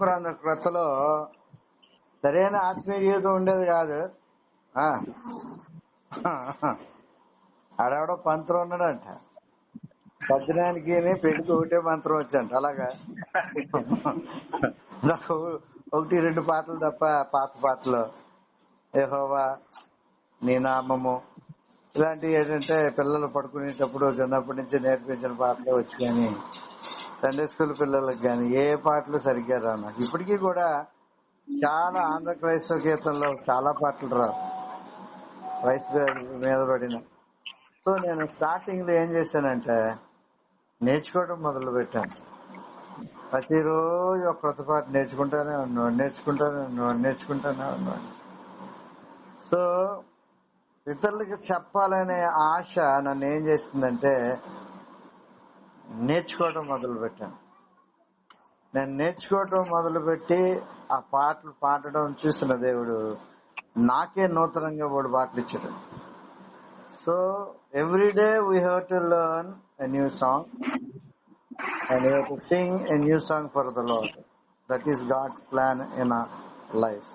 పురాణ సరైన ఆత్మీయ జీవితం ఉండేది కాదు. ఆ. ఆడెవడో పంతులు ఉన్నాడంట. పద్దనానికి పెళ్ళికి ఒకటే మంత్రం వచ్చంట. అలాగా? నాకు ఒకటి రెండు పాటలు తప్ప పాత పాటలు. ఏహోవా నీ నామము. ఇలాంటివి ఏంటంటే పిల్లలు పడుకునేటప్పుడు చిన్నప్పటి నుంచి నేర్పించిన పాటలే వచ్చి కానీ సండే స్కూల్ పిల్లలకు కానీ ఏ పాటలు సరిగ్గా రా నాకు ఇప్పటికీ కూడా చాలా ఆంధ్ర క్రైస్తవ కీర్తనలో చాలా పాటలు రావు వయసు మీద పడిన. సో నేను స్టార్టింగ్లో ఏం చేశానంటే నేర్చుకోవడం మొదలు పెట్టాను. ప్రతిరోజు ఒక కొత్త పాట నేర్చుకుంటానే ఉన్నాడు నేర్చుకుంటానే ఉన్నాడు నేర్చుకుంటానే ఉన్నాడు సో ఇతరులకు చెప్పాలనే ఆశ నన్ను ఏం చేసిందంటే నేర్చుకోవడం మొదలు పెట్టాను నేను నేర్చుకోవటం మొదలుపెట్టి ఆ పాటలు పాడడం చూసిన దేవుడు నాకే నూతనంగా వాడు పాటలు ఇచ్చాడు. So everyday we have to learn a new song and you to sing a new song for the lord that is God's plan in life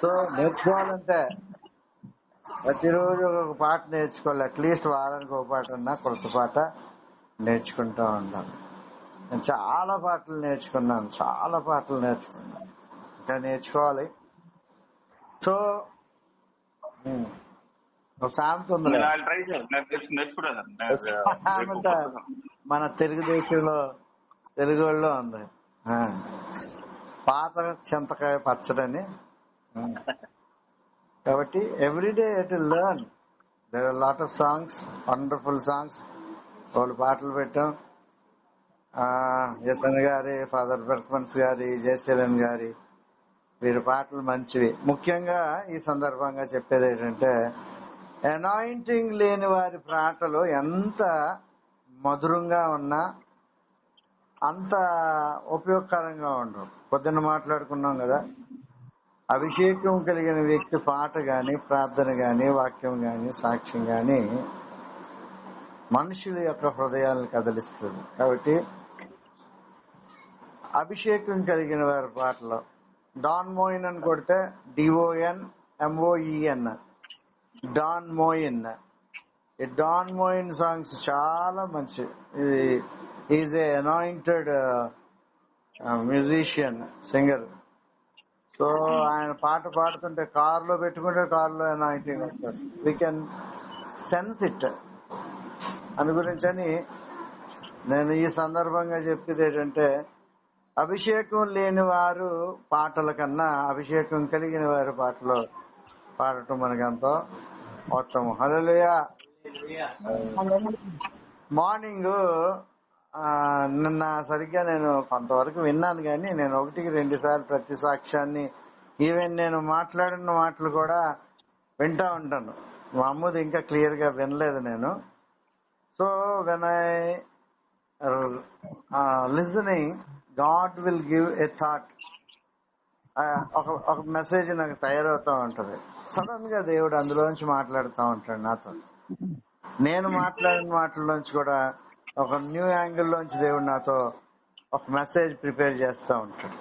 so నేర్చుకోవాలంటే ప్రతిరోజు ఒక పాట నేర్చుకోవాలి. అట్లీస్ట్ వారానికి ఒక పాట ఉన్నా కొత్త పాట నేర్చుకుంటూ ఉండాలి నేను చాలా పాటలు నేర్చుకున్నాను చాలా పాటలు నేర్చుకున్నాను. ఇంకా నేర్చుకోవాలి. సో సామెత ఉంది. వాళ్ళు మన తెలుగుదేశంలో తెలుగు వాళ్ళలో ఉంది. పాత చింతకాయ పచ్చడని. కాబట్టి everyday to learn there are lot of songs wonderful songs వాళ్ళు పాటలు పెట్టాం. యశన్ గారి ఫాదర్ బెర్క్మన్స్ గారి జయశీలన్ గారి వీరి పాటలు మంచివి. ముఖ్యంగా ఈ సందర్భంగా చెప్పేది ఏంటంటే అనాయింటింగ్ లేని వారి పాటలు ఎంత మధురంగా ఉన్నా అంత ఉపయోగకరంగా ఉండవు. పొద్దున్న మాట్లాడుకున్నాం కదా అభిషేకం కలిగిన వ్యక్తి పాట గాని ప్రార్థన గాని వాక్యం గాని సాక్ష్యం గాని మనుషుల యొక్క హృదయాలను కదిలిస్తుంది. కాబట్టి అభిషేకం కలిగిన వారి పాటలో డాన్ మోయిన్ అని కొడితే D O N M O E N Don Moen. ఈ డాన్ మోయిన్ సాంగ్స్ చాలా మంచి. ఇది is a anointed musician singer so ఆయన పాట పాడుతుంటే కారులో పెట్టుకుంటే కారులో అనాయింటింగ్ వచ్చేస్తుంది వీ కెన్ సెన్స్ ఇట్ అని గురించని నేను ఈ సందర్భంగా చెప్పేది ఏంటంటే అభిషేకం లేని వారు పాటల కన్నా అభిషేకం కలిగిన వారి పాటలు పాడటం మనకి ఎంతో ఉత్తమం. హలోయా మార్నింగ్ నిన్న సరిగ్గా నేను కొంతవరకు విన్నాను కానీ నేను ఒకటికి రెండు సార్లు ప్రతి సాక్ష్యాన్ని ఈవెన్ నేను మాట్లాడిన మాటలు కూడా వింటా ఉంటాను. మా అమ్మది ఇంకా క్లియర్గా వినలేదు నేను. So when I listening God will give a thought ఒక ఒక మెసేజ్ నాకు తయారవుతా ఉంటది. సడన్గా దేవుడు అందులోంచి మాట్లాడుతూ ఉంటాడు నాతో. నేను మాట్లాడిన మాటల్లోంచి కూడా ఒక న్యూ యాంగిల్ లోంచి దేవుడు నాతో ఒక మెసేజ్ ప్రిపేర్ చేస్తూ ఉంటాడు.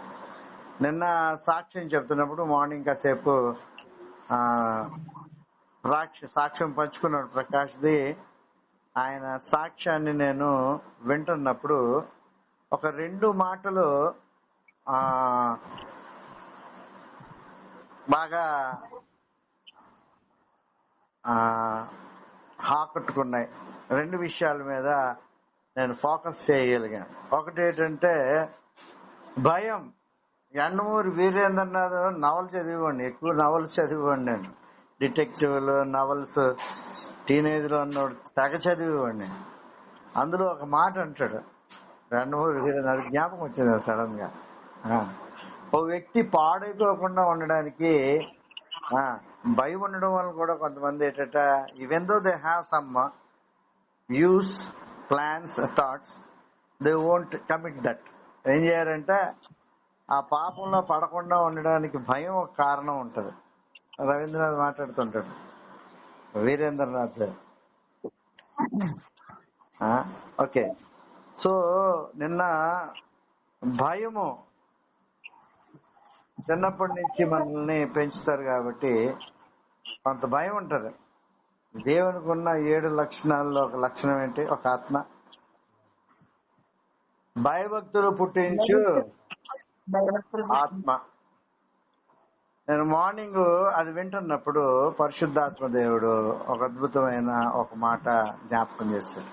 నిన్న సాక్ష్యం చెప్తున్నప్పుడు మార్నింగ్ కాసేపు సాక్ష్యం పంచుకున్నాడు ప్రకాష్ది. ఆయన సాక్ష్యాన్ని నేను వింటున్నప్పుడు ఒక రెండు మాటలు ఆ బాగా ఆకట్టుకున్నాయి రెండు విషయాల మీద నేను ఫోకస్ చేయగలిగాను. ఒకటి ఏంటంటే భయం. ఎండమూరి వీరేంద్రనాథ్ నవల్ చదివండి ఎక్కువ నవల్స్ చదివండి నేను. డిటెక్టివ్లు నవల్స్ టీనేజ్లో అన్నోడు తెగ చదివేవాడిని. అందులో ఒక మాట అంటాడు. ఎండమూరి వీరేంద్ర జ్ఞాపకం వచ్చింది సడన్గా ఆ. ఓ వ్యక్తి పాడైపోకుండా ఉండడానికి ఆ, భయం ఉండడం వల్ల కూడా కొంతమంది ఏంటట even though they have some views plans thoughts they won't commit that ఏం చేయారంటే ఆ పాపంలో పడకుండా ఉండడానికి భయం ఒక కారణం ఉంటది. రవీంద్రనాథ్ మాట్లాడుతుంటాడు. వీరేంద్రనాథ్. ఓకే. సో నిన్న భయము చిన్నప్పటి నుంచి మనల్ని పెంచుతారు కాబట్టి కొంత భయం ఉంటది. దేవునికి ఉన్న ఏడు లక్షణాల్లో ఒక లక్షణం ఏంటి? ఒక ఆత్మ. భయభక్తులు పుట్టించు. ఆత్మ. నేను మార్నింగ్ అది వింటున్నప్పుడు పరిశుద్ధాత్మ దేవుడు ఒక అద్భుతమైన ఒక మాట జ్ఞాపకం చేస్తాడు.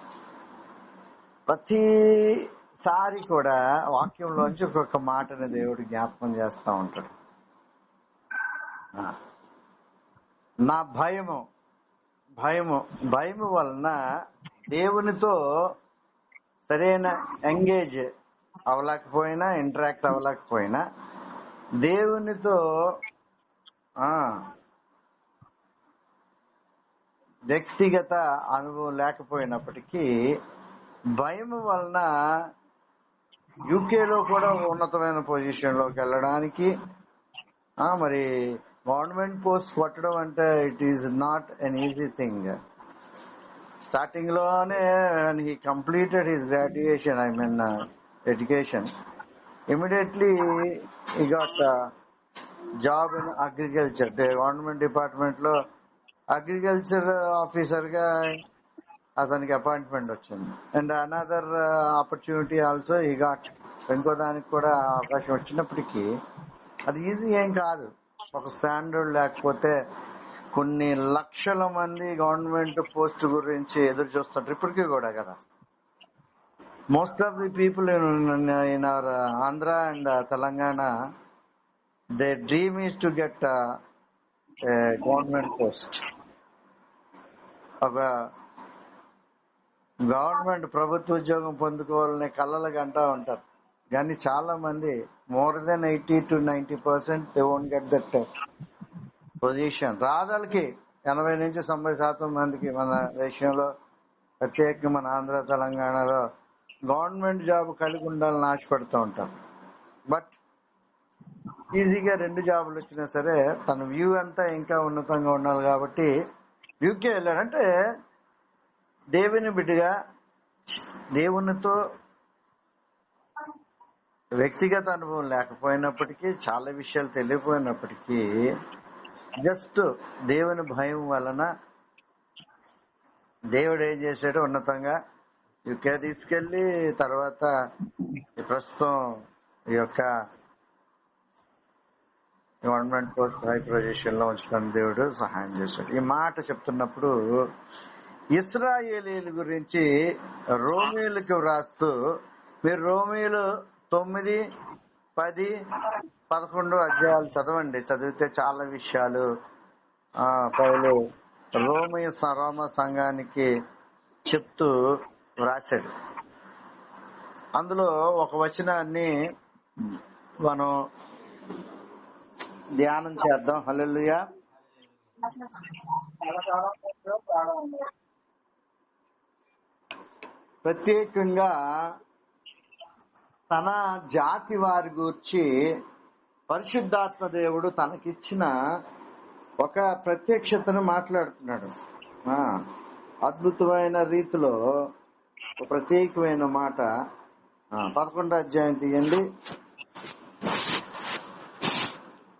ప్రతిసారి కూడా వాక్యంలోంచి ఒక్కొక్క మాటని దేవుడు జ్ఞాపకం చేస్తూ ఉంటాడు. నా భయము భయము భయము వలన దేవునితో సరైన ఎంగేజ్ అవ్వలేకపోయినా ఇంటరాక్ట్ అవ్వలేకపోయినా దేవునితో వ్యక్తిగత అనుభవం లేకపోయినప్పటికీ భయం వలన యూకేలో కూడా ఉన్నతమైన పొజిషన్లోకి వెళ్ళడానికి ఆ మరి గవర్నమెంట్ పోస్ట్ పట్టడం అంటే it is not an easy thing స్టార్టింగ్లోనే he completed his graduation I mean education immediately he got job in agriculture government డిపార్ట్మెంట్లో అగ్రికల్చర్ ఆఫీసర్గా అతనికి అపాయింట్మెంట్ వచ్చింది. అండ్ అనదర్ ఆపర్చునిటీ ఆల్సో ఈ ఘాట్ ఇంకో దానికి కూడా అవకాశం వచ్చినప్పటికీ అది ఈజీ ఏం కాదు. ఒక స్టాండర్డ్ లేకపోతే కొన్ని లక్షల మంది గవర్నమెంట్ పోస్ట్ గురించి ఎదురు చూస్తుంటారు. ఇప్పటికీ కూడా కదా. Most of the people in our Andhra and Telangana they dream is to get government post ఒక గవర్నమెంట్ ప్రభుత్వ ఉద్యోగం పొందుకోవాలనే కళ్ళలు అంటా ఉంటారు. కానీ చాలా మంది more than eighty to ninety percent they won't get that position రాదలకి ఎనభై నుంచి తొంభై శాతం మందికి మన దేశంలో ప్రత్యేకంగా మన ఆంధ్ర తెలంగాణలో గవర్నమెంట్ జాబ్ కలిగి ఉండాలని ఆశపడుతూ ఉంటాం బట్ ఈజీగా రెండు జాబులు వచ్చినా సరే తన వ్యూ అంతా ఇంకా ఉన్నతంగా ఉండాలి కాబట్టి యూకే వెళ్ళాడంటే దేవుని బిడ్డగా దేవునితో వ్యక్తిగత అనుభవం లేకపోయినప్పటికీ చాలా విషయాలు తెలియపోయినప్పటికీ జస్ట్ దేవుని భయం వలన దేవుడు ఏం చేశాడు? ఉన్నతంగా యూకే తీసుకెళ్ళి తర్వాత ప్రస్తుతం ఈ యొక్క గవర్నమెంట్ పోస్ట్ హై పొజిషన్లో ఉంచడానికి దేవుడు సహాయం చేశాడు. ఈ మాట చెప్తున్నప్పుడు ఇస్రాయేలీల గురించి రోమిలకు వ్రాస్తూ మీరు రోమిలు తొమ్మిది పది పదకొండు అధ్యాయాలు చదవండి. చదివితే చాలా విషయాలు. ఆ పౌలు రోమి రోమ సంఘానికి చెప్తూ వ్రాశాడు. అందులో ఒక వచనాన్ని మనం ధ్యానం చేద్దాం. హలో ప్రత్యేకంగా తన జాతి వారి గురించి పరిశుద్ధాత్మ దేవుడు తనకిచ్చిన ఒక ప్రత్యక్షతను మాట్లాడుతున్నాడు. అద్భుతమైన రీతిలో ఒక ప్రత్యేకమైన మాట. పదకొండో అధ్యాయం తీయండి.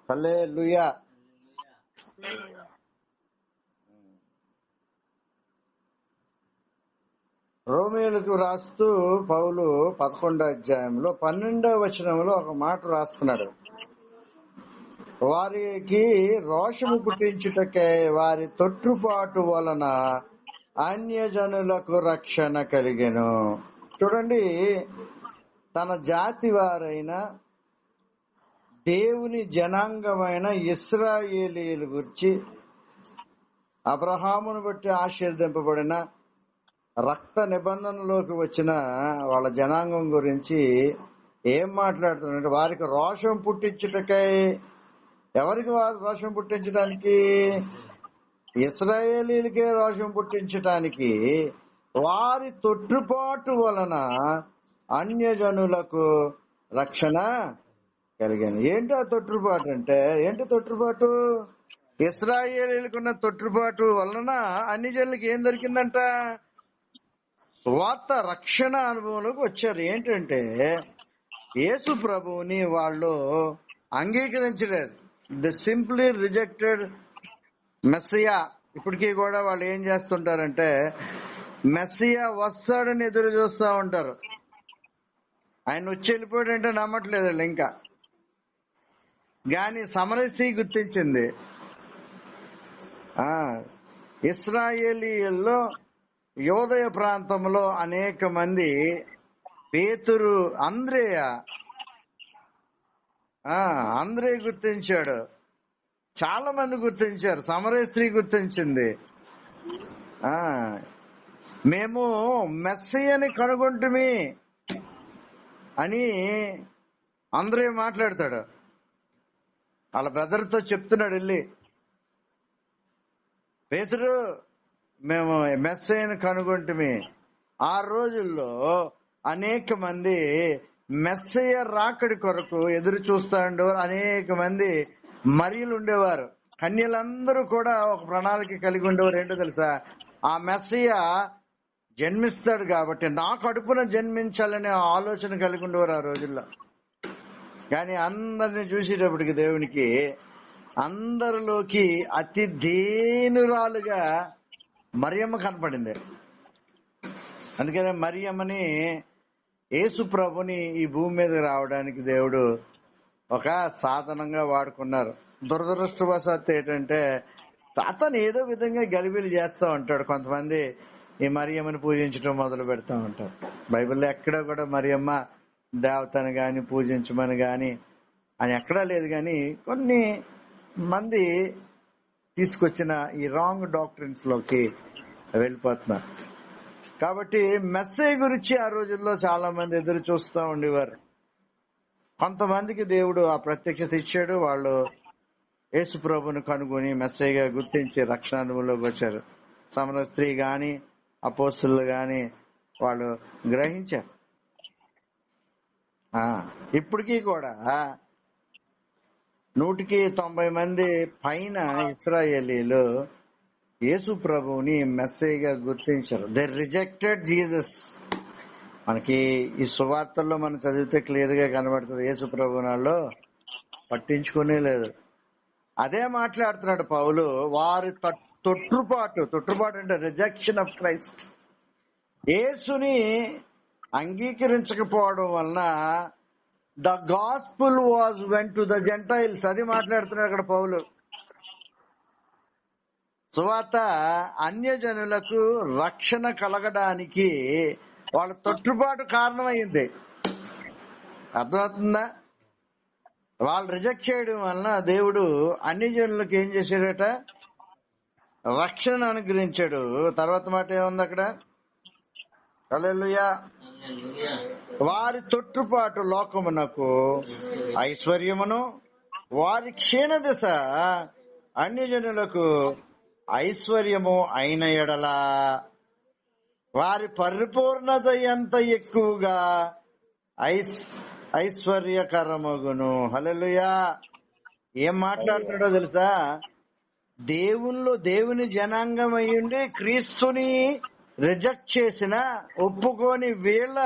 హల్లే రోమియోలకు రాస్తూ పౌలు పదకొండో అధ్యాయంలో పన్నెండవ వచనంలో ఒక మాట రాస్తున్నాడు. వారికి రోషము పుట్టించుటకే వారి తొట్టుపాటు వలన అన్యజనులకు రక్షణ కలిగెను. చూడండి తన జాతి వారైన దేవుని జనాంగమైన ఇస్రాయేలీల గురించి అబ్రహామును బట్టి ఆశీర్దింపబడిన రక్త నిబంధనలోకి వచ్చిన వాళ్ళ జనాంగం గురించి ఏం మాట్లాడుతున్నారంటే వారికి రోషం పుట్టించుటకై ఎవరికి వారు రోషం పుట్టించడానికి ఇస్రాయేలీలకే రోషం పుట్టించటానికి వారి తొట్టుపాటు వలన అన్యజనులకు రక్షణ కలిగాను. ఏంటి ఆ తొట్టుపాటు అంటే? ఏంటి తొట్టుబాటు? ఇస్రాయేలీలకున్న తొట్టుబాటు వలన అన్ని జనులకి ఏం దొరికిందంట? స్వార్థ రక్షణ అనుభవంలోకి వచ్చారు. ఏంటంటే యేసు ప్రభువుని వాళ్ళు అంగీకరించలేదు. They simply rejected messiah. ఇప్పటికీ కూడా వాళ్ళు ఏం చేస్తుంటారంటే మెస్సియా వస్తాడని ఎదురు చూస్తూ ఉంటారు. ఆయన వచ్చి వెళ్ళిపోయాడంటే నమ్మట్లేదు ఇంకా. గాని సమరసి గుర్తించింది. ఆ ఇస్రాయేలీల్లో యోదయ ప్రాంతంలో అనేక మంది పేతురు అంద్రేయ ఆ అంద్రే గుర్తించాడు. చాలా మంది గుర్తించారు. సమరస్త్రీ గుర్తించింది. ఆ మేము మెస్సయ్యని కనుగొంటుమి అని అంద్రే మాట్లాడతాడు. వాళ్ళ బ్రదర్తో చెప్తున్నాడు వెళ్ళి. పేతుడు మేము మెస్సయ్యని కనుగొంటమి. ఆ రోజుల్లో అనేక మంది మెస్సయ్య రాకడి కొరకు ఎదురు చూస్తా ఉండేవారు అనేక మంది మరియులు ఉండేవారు. కన్యలందరూ కూడా ఒక ప్రణాళిక కలిగి ఉండేవారు. ఏంటో తెలుసా? ఆ మెస్సయ్య జన్మిస్తాడు కాబట్టి నా కడుపున జన్మించాలనే ఆలోచన కలిగి ఉండేవారు ఆ రోజుల్లో. కానీ అందరిని చూసేటప్పటికి దేవునికి అందరిలోకి అతి దేనురాలుగా మరియమ్మ కనపడింది. అందుకనే మరియమ్మని యేసు ప్రభుని ఈ భూమి మీద రావడానికి దేవుడు ఒక సాధనంగా వాడుకున్నారు. దురదృష్టవశాత్తు ఏంటంటే అతను ఏదో విధంగా గలిబిలు చేస్తూ ఉంటాడు. కొంతమంది ఈ మరియమ్మని పూజించడం మొదలు పెడతా ఉంటారు. బైబిల్లో ఎక్కడ కూడా మరియమ్మ దేవతను గాని పూజించమని గాని అని ఎక్కడా లేదు కానీ కొన్ని మంది తీసుకొచ్చిన ఈ రాంగ్ డాక్టరీన్స్లోకి వెళ్ళిపోతున్నారు. కాబట్టి మెస్సే గురించి ఆ రోజుల్లో చాలా మంది ఎదురు చూస్తూ ఉండేవారు. కొంతమందికి దేవుడు ఆ ప్రత్యక్షత ఇచ్చాడు. వాళ్ళు యేసు ప్రభును కనుగొని మెస్సేగా గుర్తించి రక్షణ అనుభవంలోకి వచ్చారు. సమర స్త్రీ గాని అపోస్తులు గాని వాళ్ళు గ్రహించారు. ఇప్పటికీ కూడా నూటికి తొంభై మంది పైన ఇస్రాయేలీలు యేసు ప్రభువుని మెస్సేగా గుర్తించారు. దే రిజెక్టెడ్ జీసస్ మనకి ఈ సువార్తల్లో మనం చదివితే క్లియర్గా కనబడుతుంది. యేసు ప్రభునాల్లో పట్టించుకునే లేదు. అదే మాట్లాడుతున్నాడు పౌలు. వారి తట్- తొట్టుపాటు తొట్టుపాటు అంటే రిజెక్షన్ ఆఫ్ క్రైస్ట్ యేసుని అంగీకరించకపోవడం వలన the gospel was went to the gentiles. అది మాట్లాడుతున్నాడు అక్కడ పౌలు. సువాత అన్యజనులకు రక్షణ కలగడానికి వాళ్ళ తొట్టుబాటు కారణమైంది. అర్థమవుతుందా? వాళ్ళు రిజెక్ట్ చేయడం వలన దేవుడు అన్ని జనులకు ఏం చేశాడట? రక్షణ అనుగ్రహించాడు. తర్వాత మాట ఏముంది అక్కడ? హల్లెలూయా. వారి తొట్టుపాటు లోకమునకు ఐశ్వర్యమును వారి క్షీణ దశ అన్య జనులకు ఐశ్వర్యము అయిన ఎడల. వారి పరిపూర్ణత ఎంత ఎక్కువగా ఐస్ ఐశ్వర్యకరమగును. హల్లెలూయా ఏం మాట్లాడుతున్నాడో తెలుసా? దేవునిలో దేవుని జనాంగం అయ్యుండి క్రీస్తుని రిజెక్ట్ చేసిన ఒప్పుకోని వీళ్ళ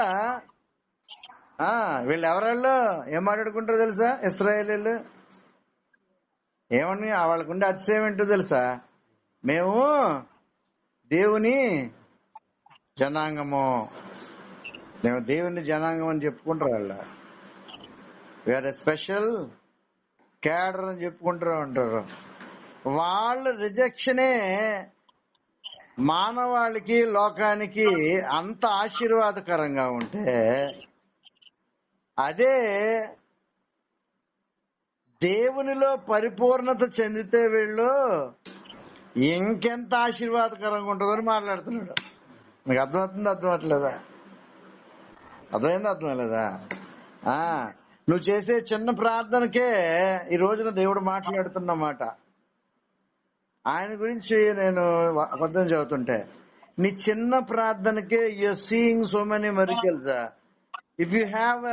ఆ వీళ్ళు ఎవరాళ్ళు ఏం మాట్లాడుకుంటారో తెలుసా? ఇస్రాయేలీలు. ఏమని? వాళ్ళకుండే అతిశయం ఏంటో తెలుసా? మేము దేవుని జనాంగము. మేము దేవుని జనాంగం అని చెప్పుకుంటారు వాళ్ళ. వేరే స్పెషల్ క్యాడర్ అని చెప్పుకుంటారు ఉంటారు వాళ్ళ రిజెక్షనే మానవాళికి లోకానికి అంత ఆశీర్వాదకరంగా ఉంటే అదే దేవునిలో పరిపూర్ణత చెందితే వీళ్ళు ఇంకెంత ఆశీర్వాదకరంగా ఉంటుందని మాట్లాడుతున్నాడు. మీకు అర్థమవుతుంది అర్థమవట్లేదా? అర్థమైంది అర్థమలేదా ఆ నువ్వు చేసే చిన్న ప్రార్థనకే ఈ రోజున దేవుడు మాట్లాడుతున్నమాట. ఆయన గురించి నేను అబద్ధం చదువుతుంటే నీ చిన్న ప్రార్థనకే you seeing so many miracles if you have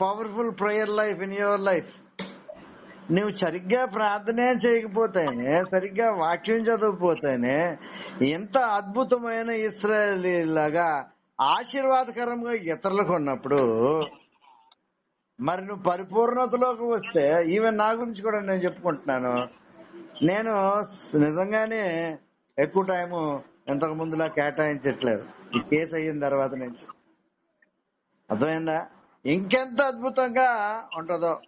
powerful prayer life in your life నువ్వు సరిగ్గా ప్రార్థనే చేయకపోతేనే సరిగ్గా వాక్యం చదవకపోతేనే ఎంత అద్భుతమైన ఇస్రాయలీలాగా ఆశీర్వాదకరంగా ఇతరులకు ఉన్నప్పుడు మరి నువ్వు పరిపూర్ణతలోకి వస్తే ఈవెన్ నా గురించి కూడా నేను చెప్పుకుంటున్నాను. నేను నిజంగానే ఎక్కువ టైము ఇంతకు ముందులా కేటాయించట్లేదు. ఈ కేసు అయిన తర్వాత నుంచి. అర్థమైందా? ఇంకెంత అద్భుతంగా ఉంటుందో.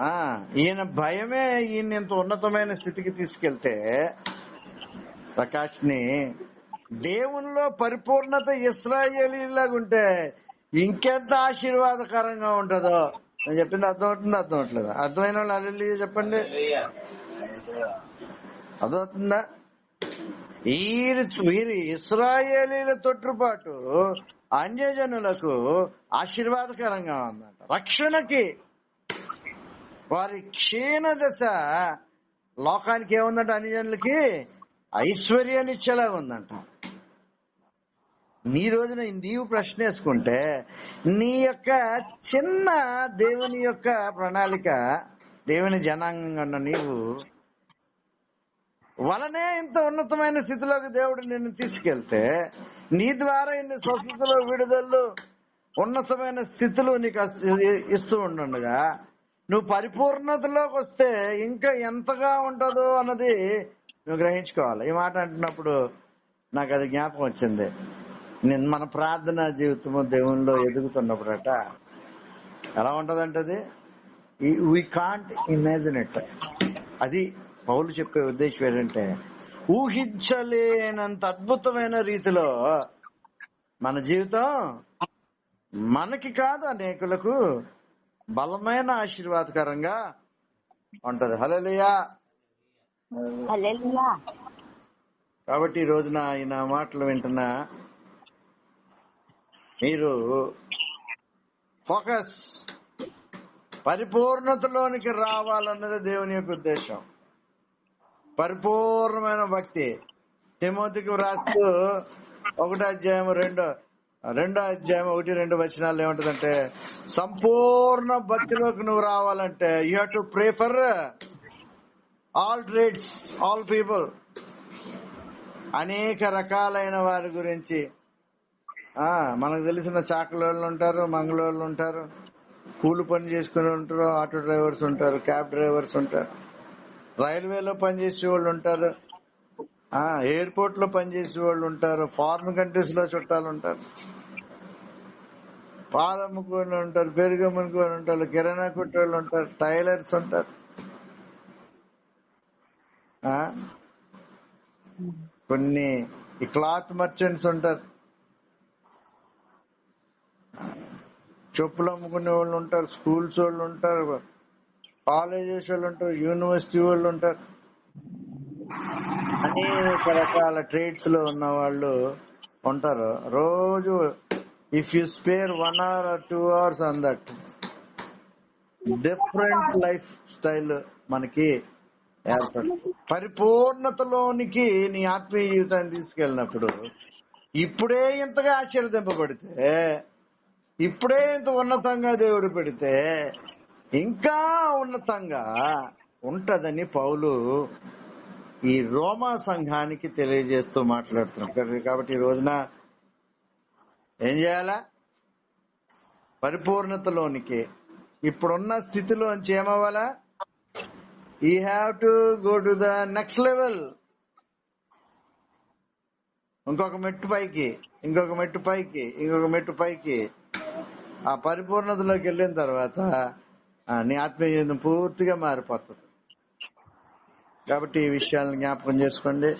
ఆ ఈయన భయమే ఈయన ఇంత ఉన్నతమైన స్థితికి తీసుకెళ్తే ప్రకాష్ని దేవునిలో పరిపూర్ణత ఇస్రాయేలీలాగుంటే ఇంకెంత ఆశీర్వాదకరంగా ఉంటుందో. నేను చెప్పింది అర్థమవుతుంది అర్థం అవట్లేదు అర్థమైన వాళ్ళు అల్లెల్లి చెప్పండి. అర్థమవుతుందా? వీరి వీరి ఇస్రాయేలీల తొట్టుపాటు అన్యజనులకు ఆశీర్వాదకరంగా ఉందంట. రక్షణకి. వారి క్షీణ దశ లోకానికి ఏముందంట అన్యజనులకి? ఐశ్వర్యాన్ని ఇచ్చేలాగా ఉందంట. నీ రోజున నీవు ప్రశ్న వేసుకుంటే నీ యొక్క చిన్న దేవుని యొక్క ప్రణాళిక దేవుని జనాంగంగా ఉన్న నీవు వలనే ఇంత ఉన్నతమైన స్థితిలోకి దేవుడు నిన్ను తీసుకెళ్తే నీ ద్వారా ఇన్ని స్వస్థతలు విడుదలలు ఉన్నతమైన స్థితులు నీకు ఇస్తూ ఉండగా నువ్వు పరిపూర్ణతలోకి వస్తే ఇంకా ఎంతగా ఉంటుందో అన్నది నువ్వు గ్రహించుకోవాలి. ఈ మాట అంటున్నప్పుడు నాకు అది జ్ఞాపకం వచ్చింది. నేను మన ప్రార్థనా జీవితము దేవునిలో ఎదుగుతున్నప్పుడట ఎలా ఉంటదంటే అది? వీ కాంట్ ఇమాజిన్ ఇట్ అది పౌలు చెప్పే ఉద్దేశం ఏంటంటే ఊహించలేనంత అద్భుతమైన రీతిలో మన జీవితం మనకి కాదు అనేకులకు బలమైన ఆశీర్వాదకరంగా ఉంటది. హలోలియా కాబట్టి ఈ రోజున ఆయన మాటలు వింటున్న మీరు ఫోకస్ పరిపూర్ణతలోనికి రావాలన్నది దేవుని యొక్క ఉద్దేశం. పరిపూర్ణమైన భక్తి. తిమోతికి వ్రాస్తూ ఒకటో అధ్యాయం రెండో రెండో అధ్యాయం ఒకటి రెండు వచనాలు ఏముంటదంటే సంపూర్ణ భక్తిలోకి నువ్వు రావాలంటే you have to pray for all trades all people అనేక రకాలైన వారి గురించి ఆ మనకు తెలిసిన చాకలోళ్ళు ఉంటారు మంగళోళ్ళు ఉంటారు కూలి పని చేసుకుని ఉంటారు ఆటో డ్రైవర్స్ ఉంటారు క్యాబ్ డ్రైవర్స్ ఉంటారు. రైల్వేలో పనిచేసే వాళ్ళు ఉంటారు. ఆ ఎయిర్పోర్ట్లో పనిచేసే వాళ్ళు ఉంటారు. ఫారిన్ కంట్రీస్లో చుట్టాలు ఉంటారు. పాలు అమ్ముకొని ఉంటారు పెరుగు అమ్ముకొని ఉంటారు కిరాణా కొట్టేళ్ళు ఉంటారు టైలర్స్ ఉంటారు. కొన్ని క్లాత్ మర్చెంట్స్ ఉంటారు. చెప్పులు అమ్ముకునే వాళ్ళు ఉంటారు స్కూల్స్ వాళ్ళు ఉంటారు కాలేజెస్ వాళ్ళు ఉంటారు యూనివర్సిటీ వాళ్ళు ఉంటారు. అనేక రకాల ట్రేడ్స్లో ఉన్న వాళ్ళు ఉంటారు. రోజు if you spare one hour two hours on that different lifestyle మనకి ఏర్పడుతుంది పరిపూర్ణతలోనికి నీ ఆత్మీయ జీవితాన్ని తీసుకెళ్ళినప్పుడు ఇప్పుడే ఇంతగా ఆశీర్వదింపబడితే ఇప్పుడే ఇంత ఉన్నతంగా దేవుడు పెడితే ఇంకా ఉన్నతంగా ఉంటదని పౌలు ఈ రోమా సంఘానికి తెలియజేస్తూ మాట్లాడుతున్నాం కాబట్టి ఈ రోజున ఏం చేయాలా? పరిపూర్ణతలోనికి. ఇప్పుడున్న స్థితిలోంచి ఏమవ్వాలా? ఈ have to go to the next level. ఇంకొక మెట్టు పైకి ఇంకొక మెట్టు పైకి ఇంకొక మెట్టు పైకి. ఆ పరిపూర్ణతలోకి వెళ్ళిన తర్వాత నీ ఆత్మీయ పూర్తిగా మారిపోతుంది. కాబట్టి ఈ విషయాలను జ్ఞాపకం చేసుకోండి.